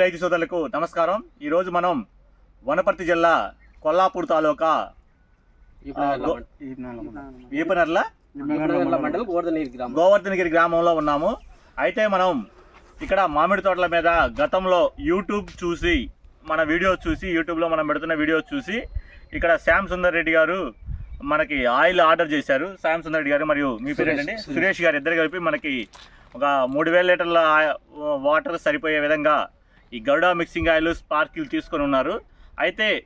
రైతు సోదరులకు నమస్కారం. ఈరోజు మనం వనపర్తి జిల్లా కొల్లాపూర్ తాలూకా వీపనర్ల గోవర్ధనగిరి గ్రామం. గోవర్ధనగిరి గ్రామంలో ఉన్నాము. అయితే మనం ఇక్కడ మామిడి తోటల మీద గతంలో యూట్యూబ్ చూసి మన వీడియోస్ చూసి యూట్యూబ్లో మనం పెడుతున్న వీడియోస్ చూసి ఇక్కడ శ్యామ్ సుందర్ రెడ్డి గారు మనకి ఆయిల్ ఆర్డర్ చేశారు. శ్యామ్ సుందర్ రెడ్డి గారు మరియు మీ పేరు సురేష్. ఏంటండి? సురేష్. గారు ఇద్దరు కలిపి మనకి ఒక మూడు వేల లీటర్ల వాటర్ సరిపోయే విధంగా ఈ గరుడా మిక్సింగ్ ఆయిల్ స్పార్కిల్ తీసుకొని ఉన్నారు. అయితే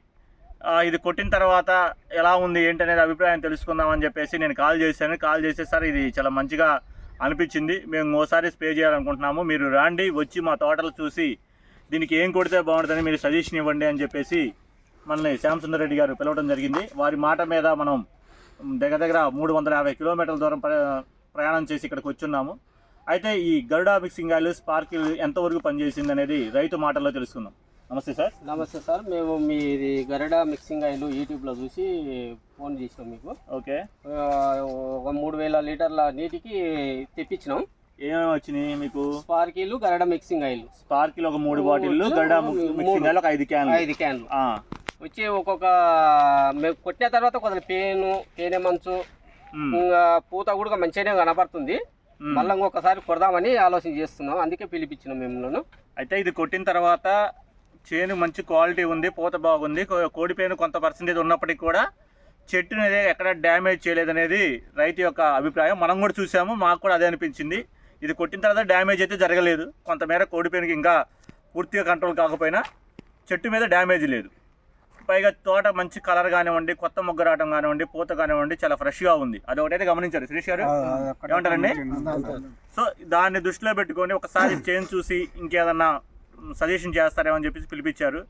ఇది కొట్టిన తర్వాత ఎలా ఉంది ఏంటనేది అభిప్రాయం తెలుసుకుందామని చెప్పేసి నేను కాల్ చేశాను. కాల్ చేసే సార్ ఇది చాలా మంచిగా అనిపించింది. మేము ఓసారి స్ప్రే చేయాలనుకుంటున్నాము. మీరు రాండి వచ్చి మా తోటలు చూసి దీనికి ఏం కొడితే బాగుంటుందని మీరు సజెషన్ ఇవ్వండి అని చెప్పేసి మనల్ని శ్యామసుందర్ రెడ్డి గారు పిలవడం జరిగింది. వారి మాట మీద మనం దగ్గర దగ్గర మూడు వందల యాభై కిలోమీటర్ల దూరం ప్ర- ప్రయాణం చేసి ఇక్కడికి వచ్చున్నాము. అయితే ఈ గరుడా మిక్సింగ్ ఆయిల్ స్పార్కిల్ ఎంతవరకు పనిచేసింది అనేది రైతు మాటల్లో తెలుసుకుందాం. నమస్తే సార్. నమస్తే సార్ మేము మీది గరడా మిక్సింగ్ ఆయిల్ యూట్యూబ్లో చూసి ఫోన్ చేసినాం మీకు. ఓకే. ఒక మూడు వేల లీటర్ల నీటికి తెప్పించినాం. ఏమేమి వచ్చినాయి మీకు? స్పార్కీలు గరడా మిక్సింగ్ ఆయిల్. స్పార్కిల్ ఒక మూడు బాటిల్లు గరుడా మిక్సింగ్ ఆయిల్ ఒక ఐదు క్యాన్లు. ఐదు క్యాన్లు. వచ్చి ఒక్కొక్క మేము కొట్టిన తర్వాత కొంచెం పేను తేనె మంచు ఇంకా పూత కూడా మంచిగానే కనపడుతుంది. మ్. మళ్ళీ ఇంకొకసారి కొడదామని ఆలోచన చేస్తున్నాం. అందుకే పిలిపించినాం మేము అయితే ఇది కొట్టిన తర్వాత చేను మంచి క్వాలిటీ ఉంది పూత బాగుంది. కో- కోడిపేను కొంత పర్సెంటేజ్ ఉన్నప్పటికీ కూడా చెట్టుని అనేది ఎక్కడ డ్యామేజ్ చేయలేదనేది రైతు యొక్క అభిప్రాయం. మనం కూడా చూసాము మాకు కూడా అదే అనిపించింది. ఇది కొట్టిన తర్వాత డ్యామేజ్ అయితే జరగలేదు. కొంతమేర కోడిపేనుకి ఇంకా పూర్తిగా కంట్రోల్ కాకపోయినా చెట్టు మీద డ్యామేజ్ లేదు. పైగా తోట మంచి కలర్ కానివ్వండి కొత్త మొగ్గ రావడం కానివ్వండి పూత కానివ్వండి చాలా ఫ్రెష్గా ఉంది. అది ఒకటైతే గమనించారు. సురేష్ గారు? ఏమంటారండి? సో దాన్ని దృష్టిలో పెట్టుకొని ఒకసారి చేంజ్ చూసి ఇంకేదన్నా సజెషన్ చేస్తారేమో అని చెప్పేసి పిలిపించారు.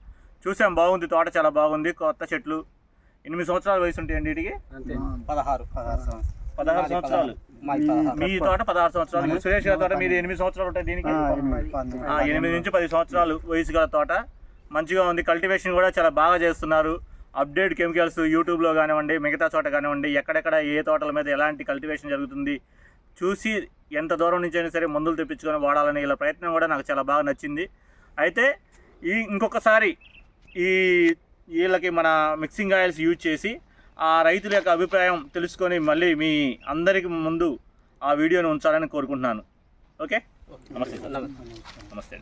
చూసాం బాగుంది తోట చాలా బాగుంది కొత్త చెట్లు. ఎనిమిది సంవత్సరాల వయసు ఉంటాయండి వీటికి? పదహారు పదహారు సంవత్సరాలు. మీ తోట పదహారు సంవత్సరాలు. సురేష్ గారి తోట మీది ఎనిమిది సంవత్సరాలు ఉంటాయి దీనికి? ఆ, ఎనిమిది నుంచి పది సంవత్సరాలు వయసు గల తోట. మంచిగా ఉంది. కల్టివేషన్ కూడా చాలా బాగా చేస్తున్నారు. అప్డేట్ కెమికల్స్ యూట్యూబ్లో కానివ్వండి మిగతా చోట కానివ్వండి ఎక్కడెక్కడ ఏ తోటల మీద ఎలాంటి కల్టివేషన్ జరుగుతుంది చూసి ఎంత దూరం నుంచి అయినా సరే మందులు తెప్పించుకొని వాడాలనే ఇలా ప్రయత్నం కూడా నాకు చాలా బాగా నచ్చింది. అయితే ఈ ఇంకొకసారి ఈ వీళ్ళకి మన మిక్సింగ్ ఆయిల్స్ యూజ్ చేసి ఆ రైతుల యొక్క అభిప్రాయం తెలుసుకొని మళ్ళీ మీ అందరికి ముందు ఆ వీడియోని ఉంచాలని కోరుకుంటున్నాను. ఓకే నమస్తే. నమస్తే.